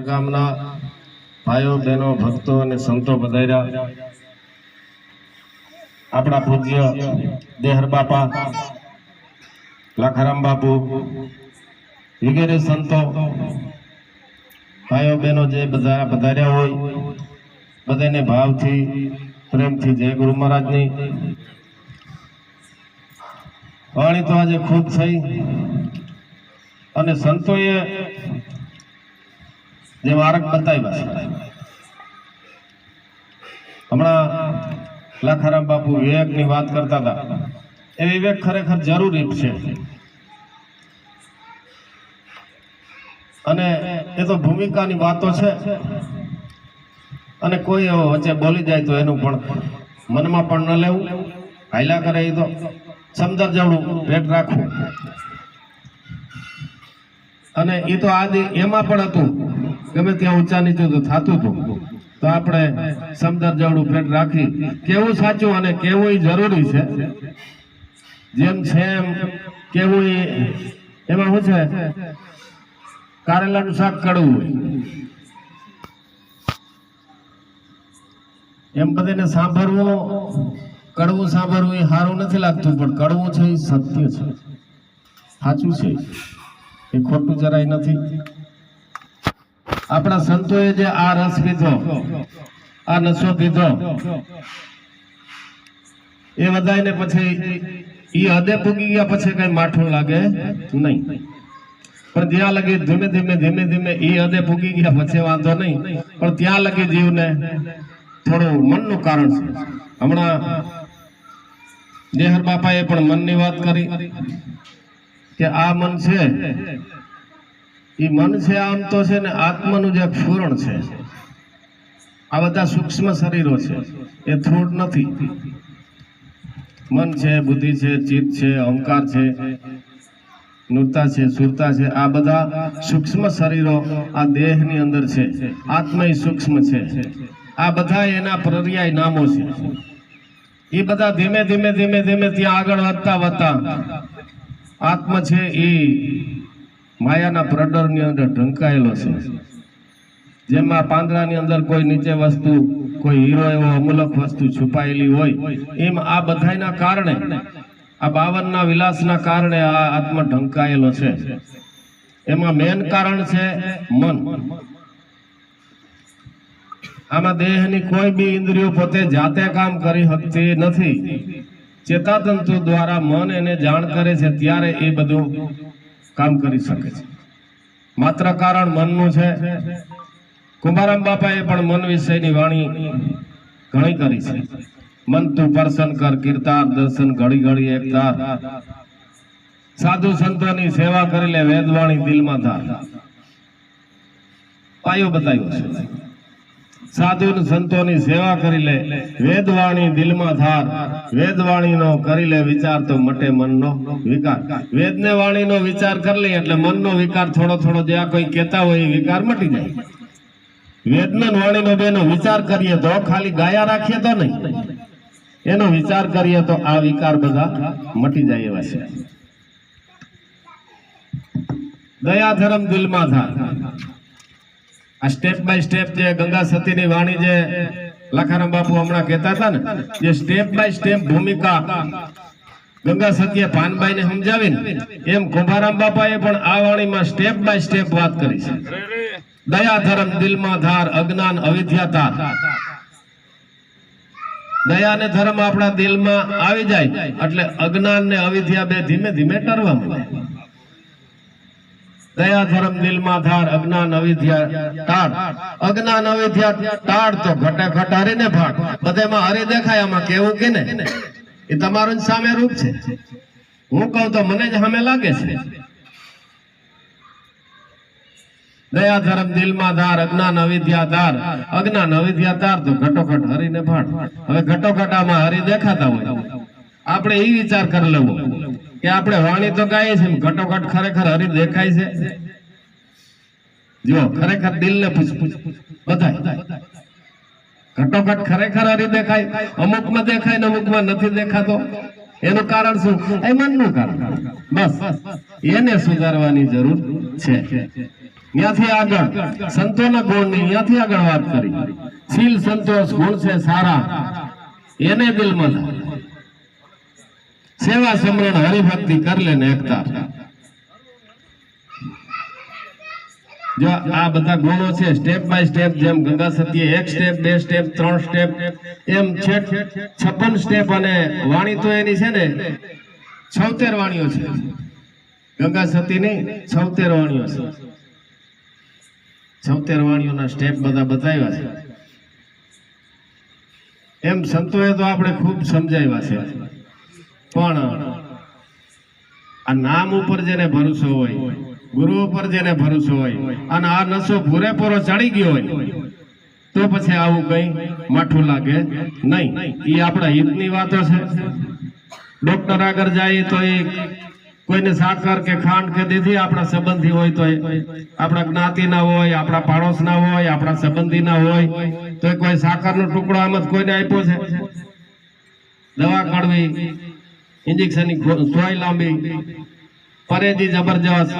ગામના ભાઈઓ, બહેનો, ભક્તો અને સંતો પધાર્યા આપણા પૂજ્ય દેહર બાપા, લાખારામ બાપુ, વગેરે સંતો, ભાઈઓ, બહેનો જે બધા પધાર્યા હોય બધાને ભાવથી, પ્રેમથી જય ગુરુ મહારાજની. વાણી તો આજે ખૂબ થઈ. અને સંતોએ જે માર્ગ બતાવ્યા છે. હમણાં લાખારામ બાપુ વિવેકની વાત કરતા હતા. એ વિવેક ખરેખર જરૂરી છે. અને એ તો ભૂમિકાની વાતો છે. અને કોઈ એવો વચ્ચે બોલી જાય તો એનું પણ મનમાં પણ ન લેવું. હાયલા કરે એ તો. સમજર જવડું ભેટ રાખવું. અને એ તો આદિ એમાં પણ હતું. ગમે ત્યાં ઊંચા નીચું તો થતું હતું. તો આપણે સમદર જવડું પેટ રાખી, કેવું સાચું અને કેવું જરૂરી છે? જેમ છે એમ કેવું એમાં શું છે? કારેલાનું શાક કડવું હોય. એમ બધાને સાંભળવું, કડવું સાંભળવું એ સારું નથી લાગતું, પણ કડવું છે એ સત્ય છે. સાચું છે એ ખોટું જરાય નથી. આપણા સંતોએ જે આ રસ પીધો, આ નશો પીધો, એ બધાને પછી એ હદે પૂગી ગયા પછી કઈ માઠું લાગે નહીં. પણ જ્યાં લગી ધીમે ધીમે ધીમે ધીમે એ હદે પૂગી ગયા પછી વાંધો નહીં. પણ ત્યાં લગી જીવને થોડું મનનું કારણ છે. હમણાં જેહર બાપાએ પણ મનની વાત કરી કે આ મન છે એ મન છે આમ તો છે ને આત્માનું જે ફૂરણ છે. આ બધા સૂક્ષ્મ શરીરો છે. એ થોડ નથી. મન છે, બુદ્ધિ છે, ચિત્ત છે, અહંકાર છે નૂરતા છે, સુરતા છે, આ બધા સૂક્ષ્મ શરીરો આ દેહની અંદર છે. આત્મા સૂક્ષ્મ છે. આ બધા એના પર્યાય નામો છે. એ બધા ધીમે ધીમે ધીમે ધીમે ત્યાં આગળ વધતા વધતા આત્મ છે એ માયાના પ્રડરની અંદર ઢંકાયેલો છે. જેમાં પાંદડાની અંદર કોઈ નીચે વસ્તુ, કોઈ હીરો એવો અમૂલક વસ્તુ છુપાયેલી હોય, એમ આ બધાના કારણે, આ બાવનના વિલાસના કારણે આ આત્મા ઢંકાયેલો છે. એમાં મેન કારણ છે મન. આમાં દેહની કોઈ બી ઇન્દ્રિયો પોતે જાતે કામ કરી શકતી નથી. ચેતાતંતુ દ્વારા મન એને જાણ કરે છે, ત્યારે એ બધું કામ કરી શકે છે. માત્ર કારણ મનનું છે. કુંભારામ બાપાએ પણ મન વિષયની વાણી ઘણી કરી છે. મન તું પરસન કર, કીર્તાર, દર્શન, ઘડી ઘડી એક તાર સાધુ સંતોની સેવા કરી લે, વેદવાણી દિલમાં ધાર. પાયો બતાવ્યો છે. સાધુ સંતોની સેવા કરી લે. વેદવાણી દિલમાં ધાર. વેદવાણીનો કરી લે વિચાર તો મટે મનનો વિકાર. વેદને વાણીનો વિચાર કરી લે એટલે મનનો વિકાર થોડો થોડો જે કોઈ કહેતા હોય એ વિકાર મટી જાય. વેદનો ને વાણીનો બેનો વિચાર કરીએ તો ખાલી ગાયા રાખીએ તો નહીં. એનો વિચાર કરીએ તો આ વિકાર બધા મટી જાય એવા છે. દયા ધર્મ દિલમાં ધાર. આ સ્ટેપ બાય સ્ટેપ જે ગંગા સતીની વાણી જે લખારામ બાપુ હમણાં કહેતા હતા ને, જે સ્ટેપ બાય સ્ટેપ ભૂમિકા ગંગા સતીએ પાનબાઈ ને સમજાવી એમ કુંભારામ બાપાએ પણ આ વાણીમાં સ્ટેપ બાય સ્ટેપ વાત કરી છે. દયા ધર્મ દિલમાં ધાર, અજ્ઞાન અવિદ્યા તાર. દયા ને ધર્મ આપણા દિલમાં આવી જાય, એટલે અજ્ઞાન ને અવિદ્યા બે ધીમે ધીમે ટરવા મળે. દયા ધર્મ દિલમાં ધાર અજ્ઞાન અવિદ્યા ટાળ અજ્ઞાન અવિદ્યા ટાળ તો ઘટે ઘટ હરીને ભાગ. બધામાં હરી દેખાય, આમાં કેવું કે ને? એ તમારું સામે રૂપ છે. હું કહું તો મને જ સામે લાગે છે. દયા ધર્મ દિલમાં ધાર અજ્ઞાન અવિદ્યા ધાર અજ્ઞાન અવિદ્યા ધાર તો ઘટોઘટ હરીને ભાડ હવે ઘટોઘટામાં હરી દેખાતા હોય. આપણે એ વિચાર કરી લેવો. કે આપણે વાણી તો ગાઈએ છીએ ઘટોઘટ ખરેખર હરી દેખાય છે. જો ખરેખર દિલને પૂછ બધા ઘટોઘટ ખરેખર હરી દેખાય. અમુકમાં દેખાય ને અમુકમાં નથી દેખાતો. એનું કારણ શું? એ મનનું કારણ. બસ. એને સુધારવાની જરૂર છે. ત્યાંથી આગળ. સંતોના ગુણની ત્યાંથી આગળ વાત કરી. શીલ સંતોષ ગુણ છે સારા. એને દિલમાં સેવા સમરણ હરિભક્તિ કર લે ને એકતા જો આ બધા ગુણો છે સ્ટેપ બાય સ્ટેપ જેમ ગંગા સતીએ એક સ્ટેપ બે સ્ટેપ ત્રણ સ્ટેપ એમ છે છપ્પન સ્ટેપ અને વાણી તો એની છે ને, છોતેર વાણીઓ છે. ગંગા સતીની છોતેર વાણીઓ છે. છોતેર વાણીઓના સ્ટેપ બધા બતાવ્યા છે. એમ સંતોએ તો આપણે ખૂબ સમજાવ્યા છે. પણ આ નામ ઉપર જેને ભરોસો હોય, ગુરુ ઉપર જેને ભરોસો હોય, અને આ નશો પૂરેપૂરો ચડી ગયો હોય, તો પછી આવું કઈ માઠું લાગે નહીં. એ આપણા હિતની વાતો છે. ડોક્ટર આગળ જાય તો એ કોઈને સાકર કે ખાંડ કે દીધી આપણા સંબંધી હોય તો આપણા જ્ઞાતિના હોય, આપણા પાડોશના હોય, આપણા સંબંધીના હોય, તો કોઈ સાકરનો ટુકડો આમ જ કોઈને આપ્યો છે. દવા કાઢવી ઇન્જેક્શનની સોય લાંબી પરેજી જબરજસ્ત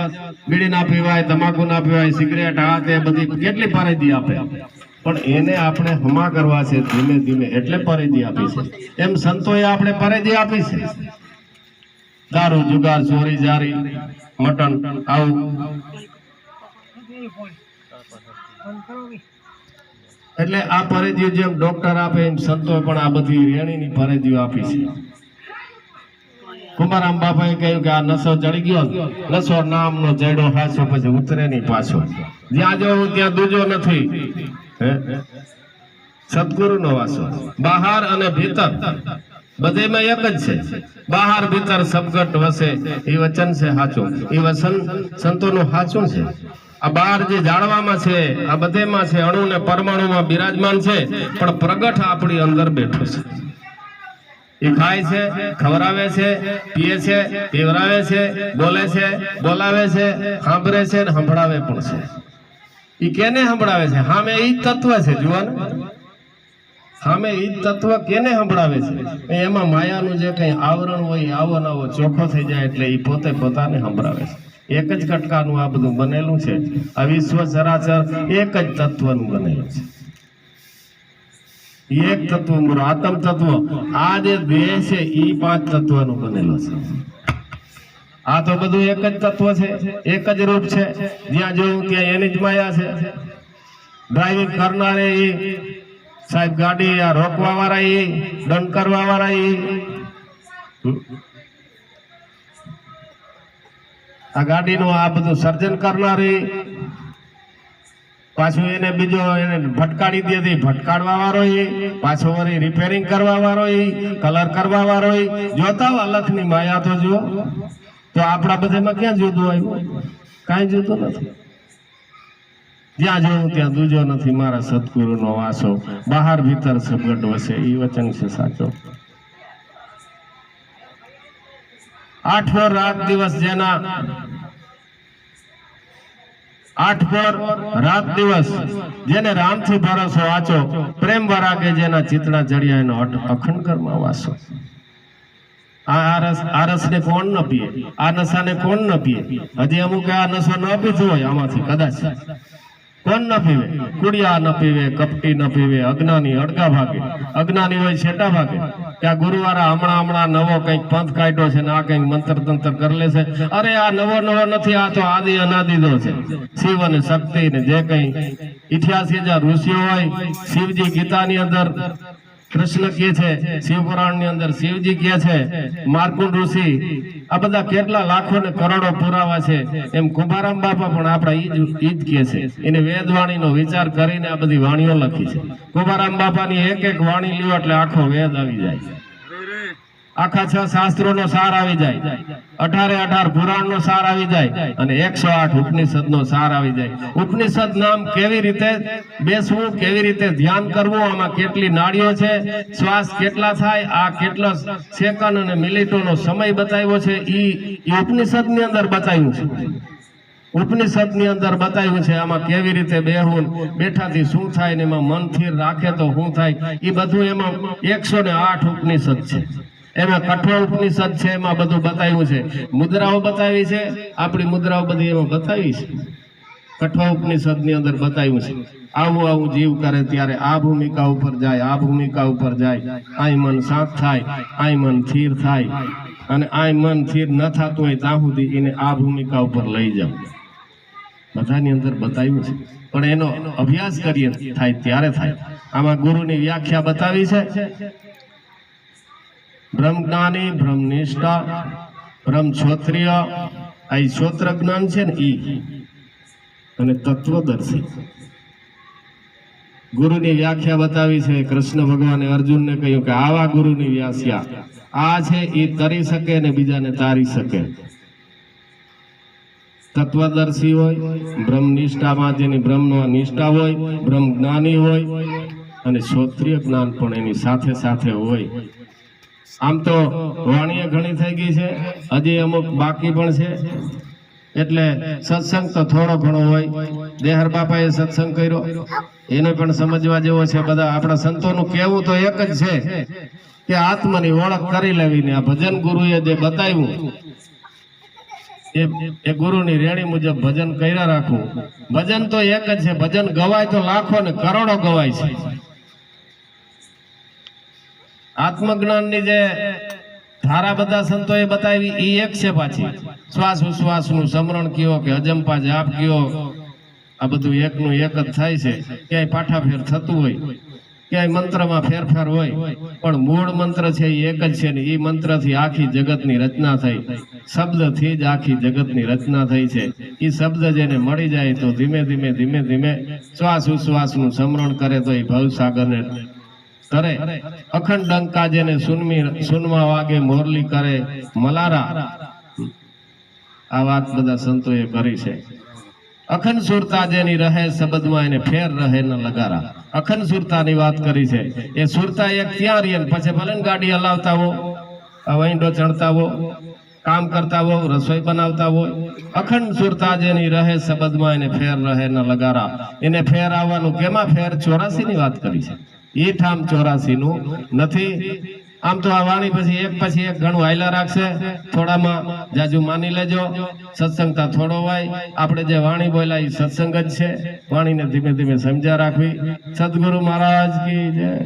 બીડી ના પીવાય, તમાકુ ના પીવાય, સિગરેટ આ તે બધી કેટલી પરેજી આપે? પણ એને આપણે હમા કરવા છે ધીમે ધીમે, એટલે પરેજી આપી છે. એમ સંતોએ આપણે પરેજી આપી છે. દારૂ, જુગાર, ચોરી, જારી, મટન, આવું. એટલે આ પરેજીઓ જેમ ડોક્ટર આપે એમ સંતોએ પણ આ બધી રેણીની પરેજીઓ આપી છે. કુમારામ બાપાએ કહ્યું કે આ નસો ચડી ગયો નસો નામનો જડો હાચો પછી ઉતરે નહીં પાછો. જ્યાં જવું ત્યાં દૂજો નથી. સદગુરુ નો વાસો. બહાર અને ભીતર. બધેમાં એક જ છે. બહાર, ભીતર સબગટ વસે. એ વચન છે સાચું એ વચન સંતોનું સાચું છે. આ બહાર જે જાળવામાં છે, આ બધેમાં છે અણુ ને પરમાણુમાં બિરાજમાન છે, પણ પ્રગટ આપણી અંદર બેઠો છે. એ ખાય છે, ખવડાવે છે, પીએ છે, પીવરાવે છે, બોલે છે, બોલાવે છે, સાંભળે છે ને સંભળાવે પણ છે. એ કેને સંભળાવે છે? સામે એ તત્વ છે, જુઓ ને. સામે એ તત્વ કેને સંભળાવે છે? એમાં માયાનું જે કંઈ આવરણ હોય એ આવો નવો ચોખ્ખો થઈ જાય એટલે એ પોતે પોતાને સંભળાવે છે. એક જ કટકાનું આ બધું બનેલું છે. આ વિશ્વ ચરાચર એક જ તત્વનું બનેલું છે. એક તત્વ મૂળ તત્વ. આ જે દેહ છે એ પાંચ તત્વનું બનેલો છે. આ તો બધું એક જ તત્વ છે, એક જ રૂપ છે. જ્યાં જોયું ત્યાં એની જ માયા છે. ડ્રાઇવિંગ કરનારે એ સાહેબ ગાડી આ રોકવા વાળા એ દંડ કરવા વાળા એ આ ગાડીનું આ બધું સર્જન કરનારે પાછું એને બીજો એને ભટકાડી દે ભટકાડવા વાળો એ, પાછો વળી રિપેરિંગ કરવા વાળો એ કલર કરવા વાળો એ. જોતા અલખની માયા તો જુઓ. તો આપણા બધામાં ક્યાં જોતું આવ્યું? કાંઈ જોતું નથી. જ્યાં જોઉં ત્યાં દૂજો નથી. મારા સદગુરુનો વાસો. બહાર ભીતર સબગટ વસે. એ વચન છે સાચો. આઠમો રાત દિવસ જેના આઠ પર રાત દિવસ. જેને રામથી ભરોસો વાંચો, પ્રેમ વરાગે જેના ચિતડા ચડ્યા એનો અખંડ કર્મ વાસો. આ આરસ, આરસને કોણ ન પીએ? આ નશાને કોણ ન પીએ? હજી અમુક આ નશો ન પીધો હોય આમાંથી, કદાચ. કોણ ન પીવે કુડિયા ન પીવે, કપટી ન પીવે, અજ્ઞાની અડગા ભાગે. અજ્ઞાની હોય છેટા ભાગે. ત્યાં ગુરુવારે હમણાં હમણાં નવો કંઈક પંથ કાઢ્યો છે ને આ કંઈક મંત્ર તંત્ર કરી લેશે અરે આ નવો નવો નથી, આ તો આદિ અનાદિદો છે. શિવ અને શક્તિ ને જે કંઈ ઇતિહાસ હજાર ઋષિઓ હોય, શિવજી ગીતાની અંદર કૃષ્ણ કે છે શિવપુરાણની અંદર શિવજી કે છે, માર્કુંડ ઋષિ, આ બધા કેટલા લાખો ને કરોડો પુરાવા છે, એમ કુંભારામ બાપા પણ આપણા ઈજ કે છે. એને વેદવાણીનો વિચાર કરીને આ બધી વાણીઓ લખી છે. કુંભારામ બાપાની એક એક વાણી લ્યો એટલે આખો વેદ આવી જાય આખા છ શાસ્ત્રોનો સાર આવી જાય. અઢારે અઢાર પુરાણનો સાર આવી જાય અને એકસો આઠ ઉપનિષદનો સાર આવી જાય. ઉપનિષદ નામ કેવી રીતે બેસવું, કેવી રીતે ધ્યાન કરવું, આમાં કેટલી નાળીઓ છે, શ્વાસ કેટલા થાય, આ કેટલા સેકન્ડ અને મિનિટોનો સમય બતાવ્યો છે, ઈ ઉપનિષદ ઉપનિષદની અંદર બતાવ્યું છે. ઉપનિષદની અંદર બતાવ્યું છે આમાં કેવી રીતે બેહવું બેઠાથી શું થાય ને એમાં મન સ્થિર રાખે તો શું થાય એ બધું એમાં એકસો ને આઠ ઉપનિષદ છે. એમાં કઠોળ ઉપનિષદ છે, એમાં બધું બતાવ્યું છે. મુદ્રાઓ બતાવી છે, આપણી મુદ્રાઓ બધી એમાં બતાવી છે. કઠોપનિષદની અંદર બતાવ્યું છે. આવું આવું જીવ કરે ત્યારે આ ભૂમિકા ઉપર જાય, આ ભૂમિકા ઉપર જાય. આય મન શાંત થાય, આય મન સ્થિર થાય. અને આય મન સ્થિર ન થતું હોય ત્યાં સુધી એને આ ભૂમિકા ઉપર લઈ જાવ. બધાની અંદર બતાવ્યું છે. પણ એનો અભ્યાસ કરીએ, થાય ત્યારે થાય. આમાં ગુરુની વ્યાખ્યા બતાવી છે. બ્રહ્મ જ્ઞાની, બ્રહ્મ નિષ્ઠા, બ્રહ્મ ક્ષોત્રિય, આ ક્ષોત્ર જ્ઞાન છે ને ઈ. અને તત્વદર્શી. ગુરુની વ્યાખ્યા બતાવી છે, કૃષ્ણ ભગવાને અર્જુનને કહ્યું કે આવા ગુરુની વ્યાખ્યા આ છે એ તરી શકે ને બીજાને તારી શકે. તત્વદર્શી હોય, બ્રહ્મ નિષ્ઠામાં જેની બ્રહ્મનો નિષ્ઠા હોય, બ્રહ્મ જ્ઞાની હોય, અને શ્રોત્રિય જ્ઞાન પણ એની સાથે સાથે હોય. આમ તો વાણીએ ઘણી થઈ ગઈ છે. હજી અમુક બાકી પણ છે. એટલે સત્સંગ તો થોડો ઘણો હોય. દેહર બાપાએ સત્સંગ કર્યો. એને પણ સમજવા જેવો છે બધા. આપણા સંતોનું કહેવું તો એક જ છે કે આત્માની ઓળખ કરી લેવીને આ ભજન ગુરુએ જે બતાવ્યું, એ એ ગુરુની રેણી મુજબ ભજન કર્યા રાખવું. ભજન તો એક જ છે. ભજન ગવાય તો લાખો ને કરોડો ગવાય છે. આત્મજ્ઞાનની જે ધારા બધા સંતોએ બતાવી એ એક છે પાછી. શ્વાસ ઉશ્વાસનું સમરણ કયો કે અજંપા જાપ કયો? આ બધું એકનું એક જ થાય છે. ક્યાંય પાઠાફેર થતું હોય, ક્યાંય મંત્રમાં ફેરફાર હોય, પણ મૂળ મંત્ર છે એ એક જ છે ને એ મંત્રથી આખી જગતની રચના થઈ. શબ્દથી જ આખી જગતની રચના થઈ છે. એ શબ્દ જેને મળી જાય તો ધીમે ધીમે ધીમે ધીમે શ્વાસ ઉશ્વાસનું સમરણ કરે તો એ ભવસાગરને કરે અખંડ ડંકા જેને સુનમી સુનમાં વાગે મોરલી કરે મલારા. આ વાત બધા સંતોએ કરી છે. અખંડ સુરતા જેની રહે શબ્દમાં એને ફેર રહે ન લગારા. અખંડ સુરતાની વાત કરી છે. એ સુરતા એક ત્યાં રહી પછી ભલે ગાડી હલાવતા હો વૈંડો ચડતા હો. કામ કરતા હોય, રસોઈ બનાવતા હોય, અખંડ સુરતા જેની રહે શબ્દમાં એને ફેર રહે ન લગારા. એને ફેર આવવાનું કેમાં ફેર? ચોરાસી ની વાત કરી છે. એ ઠામ ચોરાસી નું નથી, આમ તો આ વાણી પછી એક પછી એક ઘણું હાઈલા રાખશે. થોડામાં જાજુ માની લેજો. સત્સંગતા થોડો હોય. આપણે જે વાણી બોલ્યા એ સત્સંગ જ છે. વાણીને ધીમે ધીમે સમજ્યા રાખવી. સદગુરુ મહારાજ કી જય.